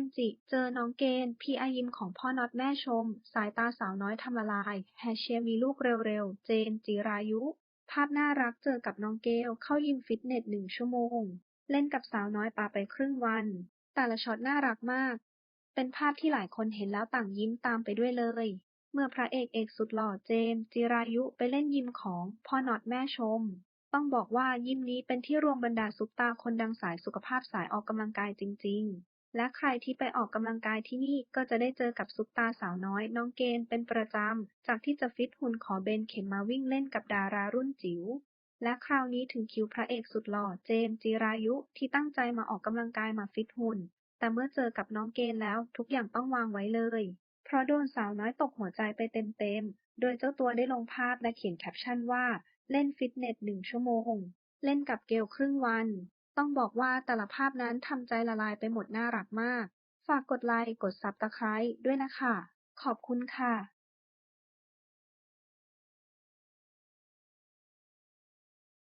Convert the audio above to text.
มส์จิ เจอน้องเกณฑ์ พี่อายิมของพ่อน็อตแม่ชม สายตาสาวน้อยทำละลาย แฮชเชียมีลูกเร็วๆ เจนจิรายุ ภาพน่ารักเจอกับน้องเกลเข้ายิมฟิตเนสหนึ่งชั่วโมง เล่นกับสาวน้อยปาไปครึ่งวัน แต่ละช็อตน่ารักมาก เป็นภาพที่หลายคนเห็นแล้วต่างยิ้มตามไปด้วยเลย เมื่อพระเอกเอกสุดหล่อเจมส์จิรายุไปเล่นยิมของพ่อน็อตแม่ชมต้องบอกว่ายิมนี้เป็นที่รวมบรรดาซุปตาคนดังสายสุขภาพสายออกกำลังกายจริงๆ และใครที่ไปออกกำลังกายที่นี่ก็จะได้เจอกับซุปตาสาวน้อย น้องเกณฑ์เป็นประจำ จากที่จะฟิตหุ่นขอเบนเข็มมาวิ่งเล่นกับดารารุ่นจิ๋ว และคราวนี้ถึงคิวพระเอกสุดหล่อเจมส์จิรายุที่ตั้งใจมาออกกำลังกายมาฟิตหุ่น แต่เมื่อเจอกับน้องเกณฑ์แล้วทุกอย่างต้องวางไว้เลย เพราะโดนสาวน้อยตกหัวใจไปเต็มๆ โดยเจ้าตัวได้ลงภาพและเขียนแคปชั่นว่า เล่นฟิตเนสหนึ่งชั่วโมง เล่นกับเกลครึ่งวัน ต้องบอกว่าแต่ละภาพนั้นทำใจละลายไปหมดน่ารักมาก ฝากกดไลค์ กดซับตะไคร้ด้วยนะคะ ขอบคุณค่ะ